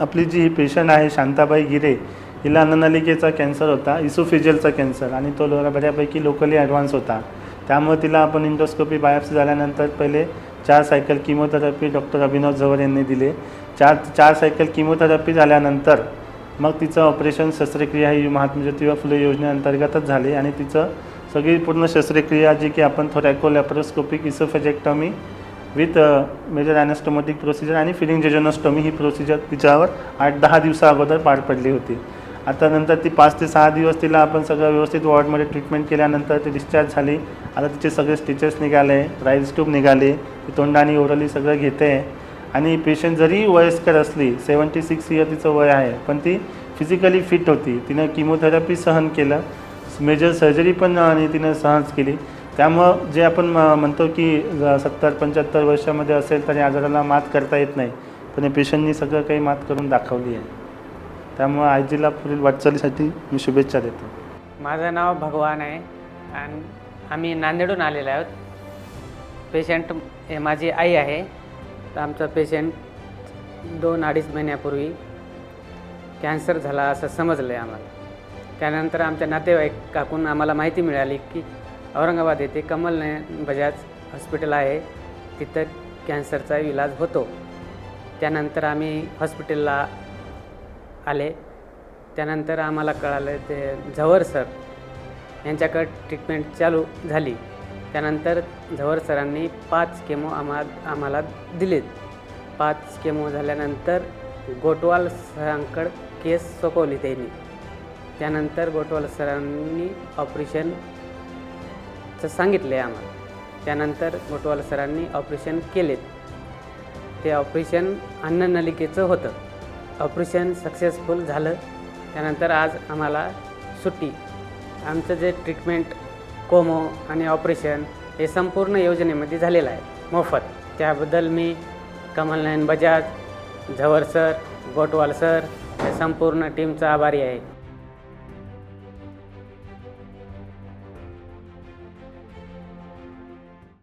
आपली जी ही पेशंट आहे शांताबाई गिरे हिला अन्ननलिकेचा कॅन्सर होता इसोफिजियलचा कॅन्सर आणि तो बऱ्यापैकी लोकली ॲडव्हान्स होता. त्यामुळे तिला आपण इंडोस्कोपी बायोप्सी झाल्यानंतर पहिले चार cycle chemotherapy doctor Abhinav Zawar यांनी दिले. चार चार सायकल किमोथेरपी झाल्यानंतर मग तिचं ऑपरेशन शस्त्रक्रिया ही महात्मा ज्योतिबा फुले योजनेअंतर्गतच झाली आणि तिचं सगळी पूर्ण शस्त्रक्रिया जी की आपण thoraco laparoscopic oesophagectomy with major anastomotic procedure आणि फिलिंग जेजोनोस्टोमी ही प्रोसिजर तिच्यावर आठ दहा दिवसा अगोदर पार पडली होती. आता नंतर ती पाच ते सहा दिवस तिला आपण सगळं व्यवस्थित वॉर्डमध्ये ट्रीटमेंट केल्यानंतर ती डिस्चार्ज झाली. आता तिचे सगळे स्टिचेस निघाले राईस ट्यूब निघाले ती तोंडाने ओरली सगळं घेते. आणि पेशंट जरी वयस्कर असली सेवन्टी सिक्स इयर तिचं वय आहे पण ती फिजिकली फिट होती. तिनं किमोथेरपी सहन केलं. मेजर सर्जरी पण आणि तिनं सहन केली. त्यामुळं जे आपण म- म्हणतो की सत्तर पंच्याहत्तर वर्षामध्ये असेल तर या आजाराला मात करता येत नाही. पण या पेशंटनी सगळं काही मात करून दाखवली आहे. त्यामुळं आयजीला पुढील वाटचालीसाठी मी शुभेच्छा देतो. माझं नाव भगवान आहे. आणि आम्ही नांदेडून आलेलो आहोत. पेशंट हे माझी आई आहे. तर आमचा पेशंट दोन अडीच महिन्यापूर्वी कॅन्सर झाला असं समजलं आहे आम्हाला. त्यानंतर आमच्या नातेवाईक काकून आम्हाला माहिती मिळाली की औरंगाबाद येथे कमल नयन बजाज हॉस्पिटल आहे. तिथं कॅन्सरचा इलाज होतो. त्यानंतर आम्ही हॉस्पिटलला आले. त्यानंतर आम्हाला कळालं ते झवर सर यांच्याकडे ट्रीटमेंट चालू झाली. त्यानंतर झवर सरांनी पाच केमो आम्हा आम्हाला दिलेत. पाच केमो झाल्यानंतर गोटवाल सरांकडं केस सोपवली त्यांनी. त्यानंतर गोटवाल सरांनी ऑपरेशन तर सांगितलं आहे आम्हाला. त्यानंतर गोटवाल सरांनी ऑपरेशन केलेत. ते ऑपरेशन अन्ननलिकेचं होतं. ऑपरेशन सक्सेसफुल झालं. त्यानंतर आज आम्हाला सुट्टी. आमचं जे ट्रीटमेंट कोमो आणि ऑपरेशन हे संपूर्ण योजनेमध्ये झालेलं आहे. मोफत. त्याबद्दल मी कमलनयन बजाज झवर सर गोटवाल सर या संपूर्ण टीमचा आभारी आहे.